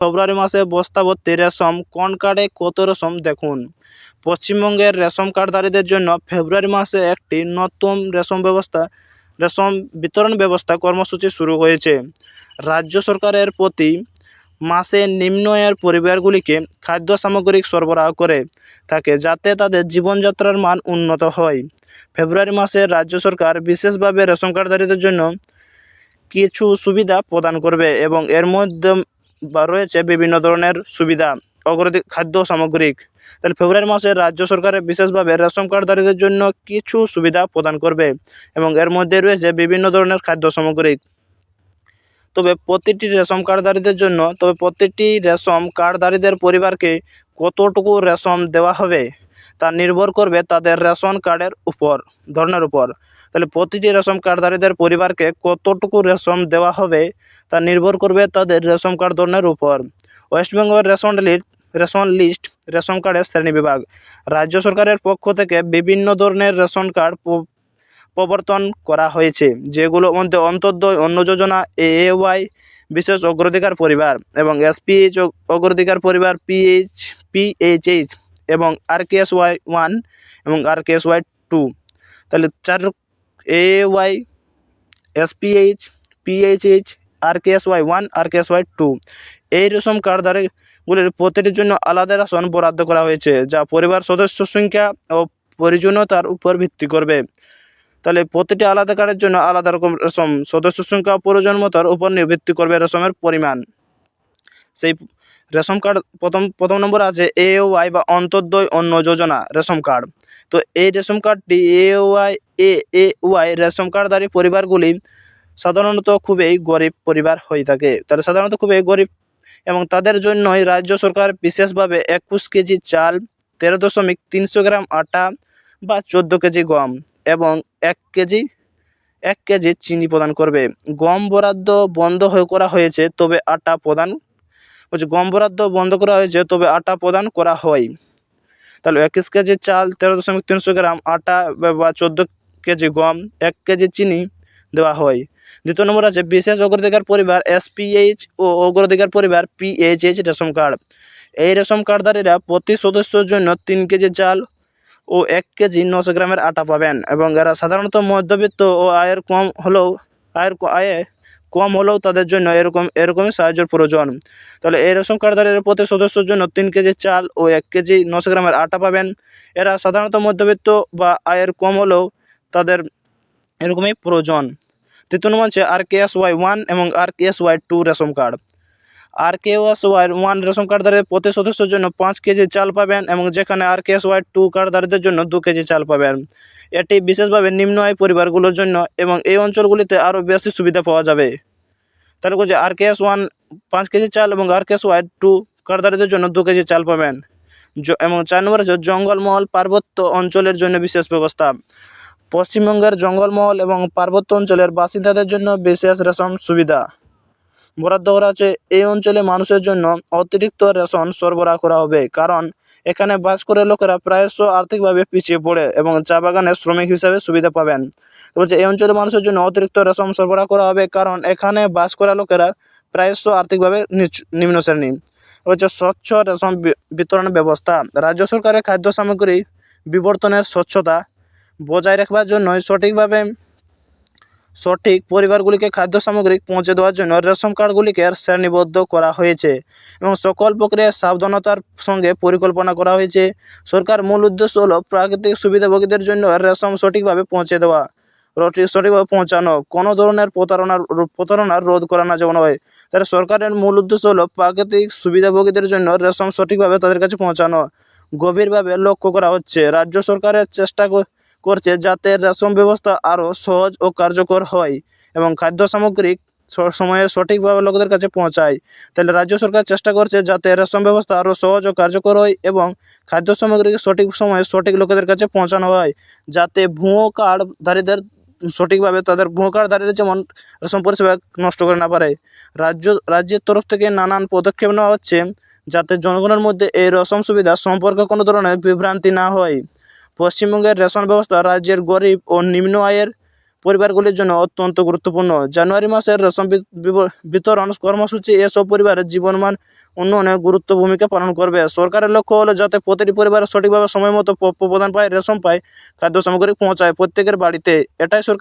ফেব্রুয়ারি মাসে বস্তা ভর্তি রেশম, কোন কার্ডে কত রেশম দেখুন? পশ্চিমবঙ্গের রেশন কার্ডধারীদের জন্য ফেব্রুয়ারি মাসে একটি নতুন রেশম ব্যবস্থা, রেশম বিতরণ ব্যবস্থা কর্মসূচি শুরু হয়েছে। রাজ্য সরকারের প্রতি মাসে নিম্ন আয়ের পরিবারগুলিকে খাদ্য সামগ্রী সরবরাহ করে থাকে যাতে তাদের জীবনযাত্রার মান উন্নত হয়। ফেব্রুয়ারি মাসে রাজ্য সরকার বিশেষভাবে রেশন কার্ডধারীদের জন্য কিছু সুবিধা প্রদান করবে এবং এর মধ্যে বা রয়েছে বিভিন্ন ধরনের সুবিধা, অগ্রদি, খাদ্য সামগ্রিক তাহলে ফেব্রুয়ারি মাসে রাজ্য সরকারের বিশেষভাবে রেশন কার্ডধারীদের জন্য কিছু সুবিধা প্রদান করবে এবং এর মধ্যে রয়েছে বিভিন্ন ধরনের খাদ্য সামগ্রিক তবে প্রতিটি রেশন কার্ডধারীদের জন্য, তবে প্রতিটি রেশন কার্ডধারীদের পরিবারকে কতটুকু রেশন দেওয়া হবে? তা নির্ভর করবে তাদের রেশন কার্ডের উপর, ধরনের উপর। তাহলে প্রতিটি রেশন কার্ডধারীদের পরিবারকে কতটুকু রেশন দেওয়া হবে তা নির্ভর করবে তাদের রেশন কার্ড ধরনের উপর। West Bengal ration list ration list, ration কার্ডের শ্রেণি বিভাগ। রাজ্য সরকারের পক্ষ থেকে বিভিন্ন ধরনের রেশন কার্ড প্রবর্তন করা হয়েছে যেগুলোর মধ্যে অন্তর্দয়, অন্ন যোজনা, এএওয়াই, বিশেষ অগ্রাধিকার পরিবার এবং এসপিএইচ অগ্রাধিকার পরিবার পিএইচ পিএইচএইচ এবং R K S Y one এবং R K S Y two তাহলে চার A Y S P H P H H R K S Y one R K S Y two এই রেশন কার্ডধারীগুলির প্রতিটির জন্য আলাদা ration বরাদ্দ করা হয়েছে, যা পরিবার সদস্য সংখ্যা ও প্রয়োজনীয়তার উপর ভিত্তি করবে। তাহলে প্রতিটি আলাদা কার্ডের জন্য আলাদা রকম রেশন সদস্য সংখ্যা ও প্রয়োজনীয়তার উপর ভিত্তি করবে রেশমের পরিমাণ। সেই রেশন কার্ড প্রথম প্রথম নম্বর আছে এ ওয়াই বা অন্তর্দয় অন্ন যোজনা রেশন কার্ড। তো এই রেশন কার্ডটি A Y, A A Y ration কার্ডধারী পরিবারগুলি সাধারণত খুবই গরিব পরিবার হয়ে থাকে। তাহলে সাধারণত খুবই গরিব এবং তাদের জন্যই রাজ্য সরকার বিশেষভাবে একুশ কেজি চাল, তেরো দশমিক তিনশো গ্রাম আটা বা চোদ্দ কেজি গম এবং এক কেজি এক কেজি চিনি প্রদান করবে। গম বরাদ্দ বন্ধ হয়ে করা হয়েছে, তবে আটা প্রদান বলছে গম বরাদ্দ বন্ধ করা হয়েছে, তবে আটা প্রদান করা হয়। তাহলে একুশ কেজি চাল তেরো দশমিক তিনশো গ্রাম, আটা বা- বা চোদ্দ কেজি গম, এক কেজি চিনি দেওয়া হয়। দ্বিতীয় নম্বর আছে, বিশেষ অগ্রাধিকার পরিবার এসপিএইচ ও অগ্রাধিকার পরিবার পিএইচএইচ রেশন কার্ড। এই রেশন কার্ডধারীরা প্রতি সদস্যর জন্য তিন কেজি চাল ও এক কেজি নশো গ্রামের আটা পাবেন এবং এরা সাধারণত মধ্যবিত্ত ও আয়ের কম হলেও আয়ের আয়ে কম হলেও তাদের জন্য এরকম, এরকমই সাহায্যের প্রয়োজন। তাহলে এই রেশন কার্ডধারীরা প্রতি সদস্যর জন্য তিন কেজি চাল ও এক কেজি নশো গ্রামের আটা পাবেন। এরা সাধারণত মধ্যবিত্ত বা আয়ের কম হলেও তাদের এরকমই প্রয়োজন। তৃতীয় নম্বর হচ্ছে R K S Y one এবং R K S Y two ration card. R K S Y one ration কার্ডধারীদের প্রতি সদস্যের জন্য পাঁচ কেজি চাল পাবেন এবং যেখানে R K S Y two কার্ডধারীদের জন্য দু কেজি চাল পাবেন। এটি বিশেষভাবে নিম্ন আয় পরিবারগুলোর জন্য এবং এই অঞ্চলগুলিতে আরও বেশি সুবিধা পাওয়া যাবে। তাহলে বলছে আর কে এস ওয়ান পাঁচ কেজি চাল এবং R K S Y two কার্ডধারীদের জন্য দু কেজি চাল পাবেন। এবং চার নম্বর হচ্ছে জঙ্গলমহল পার্বত্য অঞ্চলের জন্য বিশেষ ব্যবস্থা। পশ্চিমবঙ্গের জঙ্গলমহল এবং পার্বত্য অঞ্চলের বাসিন্দাদের জন্য বিশেষ রেশন সুবিধা। বরাদ্দ করা আছে এই অঞ্চলে মানুষের জন্য অতিরিক্ত রেশন সরবরাহ করা হবে। কারণ, এখানে বাস করে লোকেরা প্রায়শ আর্থিকভাবে পিছিয়ে পড়ে এবং চা বাগানের শ্রমিক হিসাবে সুবিধা পাবেন। বলছে এই অঞ্চলের মানুষের জন্য অতিরিক্ত রেশন সরবরাহ করা হবে, কারণ এখানে বাস করা লোকেরা প্রায়শ আর্থিকভাবে নিম্ন শ্রেণি। হচ্ছে স্বচ্ছ রেশন বিতরণ ব্যবস্থা, রাজ্য সরকারের খাদ্য সামগ্রী বিবর্তনের স্বচ্ছতা বজায় রাখবার জন্যই সঠিকভাবে সঠিক পরিবারগুলিকে খাদ্য সামগ্রী পৌঁছে দেওয়ার জন্য রেশন কার্ডগুলিকে শ্রেণীবদ্ধ করা হয়েছে এবং সকল প্রক্রিয়ায় সাবধানতার সঙ্গে পরিকল্পনা করা হয়েছে। সরকার মূল উদ্দেশ্য হলো প্রাকৃতিক সুবিধাভোগীদের জন্য রেশন সঠিকভাবে পৌঁছে দেওয়া রটি সঠিকভাবে পৌঁছানো, কোনো ধরনের প্রতারণার প্রতারণার রোধ করানো যেমন হয়। তাহলে সরকারের মূল উদ্দেশ্য হলো প্রাকৃতিক সুবিধাভোগীদের জন্য রেশন সঠিকভাবে তাদের কাছে পৌঁছানো। গভীরভাবে লক্ষ্য করা হচ্ছে, রাজ্য সরকারের চেষ্টা করছে যাতে রেশন ব্যবস্থা আরও সহজ ও কার্যকর হয় এবং খাদ্য সামগ্রিক সময়ে সঠিকভাবে লোকদের কাছে পৌঁছায়। তাহলে রাজ্য সরকার চেষ্টা করছে যাতে রেশন ব্যবস্থা আরও সহজ ও কার্যকর হয় এবং খাদ্য সামগ্রী সঠিক সময়ে সঠিক লোকেদের কাছে পৌঁছানো হয়, যাতে ভুয়ো কার্ডধারীদের সঠিকভাবে তাদের ভুয়ো কার্ডধারীরা যেমন রেশন পরিষেবা নষ্ট করে না পারে। রাজ্য, রাজ্যের তরফ থেকে নানান পদক্ষেপ নেওয়া হচ্ছে যাতে জনগণের মধ্যে এই রেশন সুবিধা সম্পর্কে কোনো ধরনের বিভ্রান্তি না হয়। পশ্চিমবঙ্গের রেশন ব্যবস্থা রাজ্যের গরিব ও নিম্ন আয়ের পরিবারগুলির জন্য অত্যন্ত গুরুত্বপূর্ণ। জানুয়ারি মাসের রেশন বিতরণ কর্মসূচি এসব পরিবারের জীবনমান উন্নয়নে গুরুত্ব ভূমিকা পালন করবে। সরকারের লক্ষ্য হলো যাতে প্রতিটি পরিবার সঠিকভাবে সময় মতো প্রদান পায়, রেশন পায় খাদ্য সামগ্রী পৌঁছায় প্রত্যেকের বাড়িতে। এটাই সরকার